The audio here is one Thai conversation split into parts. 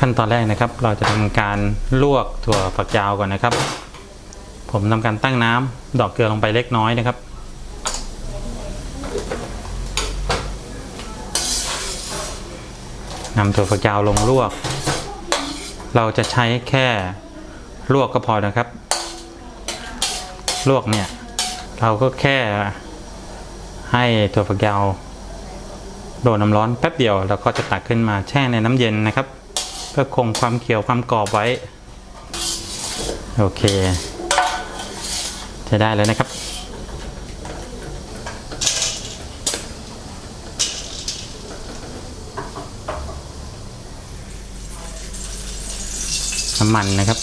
ขั้นตอนแรกนะครับ เราจะทำการลวกถั่วฝักยาวก่อนนะครับ ผมทำการตั้งน้ำดอกเกลือลงไปเล็กน้อยนะครับนำถั่วฝักยาวลงลวก เราจะใช้แค่ลวกก็พอนะครับ ลวกเนี่ย เราก็แค่ให้ถั่วฝักยาวโดนน้ำร้อนแป๊บเดียว แล้วก็จะตักขึ้นมาแช่ในน้ำเย็นนะครับ พื่อคงความเขียวความกรอบไว้ โอเค จะได้แล้วนะครับ น้ำมันนะครับ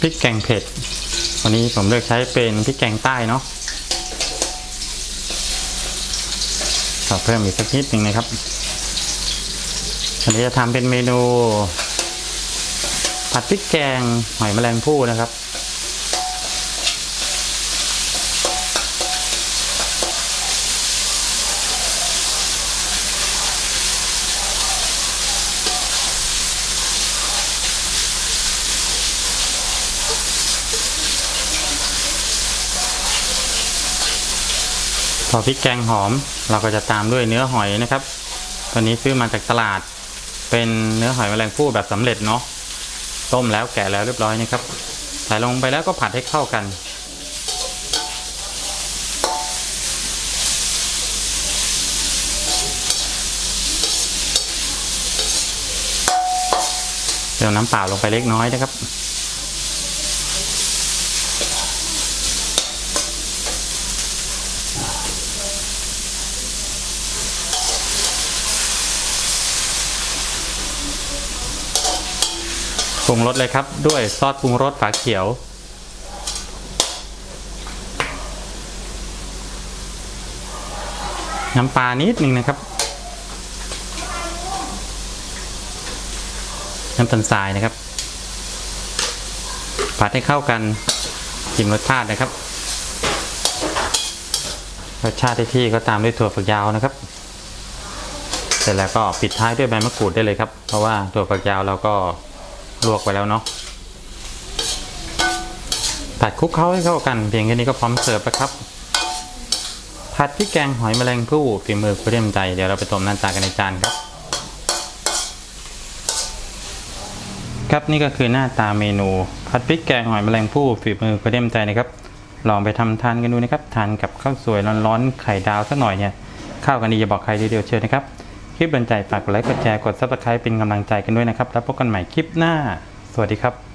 พริกแกงเผ็ด วันนี้ผมเลือกใช้เป็นพริกแกงใต้เนาะ อเพิ่มอีกสักนิดหนึ่งนะครับวันนี้จะทำเป็นเมนู ผัดพริกแกงหอยแมลงภู่นะครับ พอพริกแกงหอมเราก็จะตามด้วยเนื้อหอยนะครับ ตัวนี้ซื้อมาจากตลาด เป็นเนื้อหอยแมลงภู่แบบสำเร็จเนาะ ต้มแล้วแกะแล้วเรียบร้อยนะครับ ใส่ลงไปแล้วก็ผัดให้เข้ากัน เติมน้ำเปล่าลงไปเล็กน้อยนะครับ ปรุงรสเลยครับ ด้วยซอสปรุงรสฝาเขียว น้ำปลานิดหนึ่งนะครับ น้ำตาลทรายนะครับ ผัดให้เข้ากันชิมรสชาตินะครับรสชาติที่ที่ก็ตามด้วยถั่วฝักยาวนะครับ เสร็จแล้วก็ปิดท้ายด้วยใบมะกรูดได้เลยครับ เพราะว่าถั่วฝักยาวเราก็ ลวกไปแล้วเนาะผัดคลุกเคล้าให้เข้ากันเพียงแค่นี้ก็พร้อมเสิร์ฟแล้วครับ ผัดพริกแกงหอยแมลงภู่ฝีมือคุณเรียมใจเดี๋ยวเราไปต้มหน้าตากันในจานครับ ครับนี่ก็คือหน้าตาเมนู ผัดพริกแกงหอยแมลงภู่ฝีมือคุณเรียมใจนะครับ ลองไปทำทานกันดูนะครับทานกับข้าวสวยร้อนๆไข่ดาวสักหน่อยเนี่ยข้าวกันดีอย่าบอกใครทีเดียวเชิญนะครับ คลิปโดนใจฝากกดไลค์กดแชร์กดซับสไครป์เป็นกำลังใจกันด้วยนะครับ แล้วพบกันใหม่คลิปหน้า สวัสดีครับ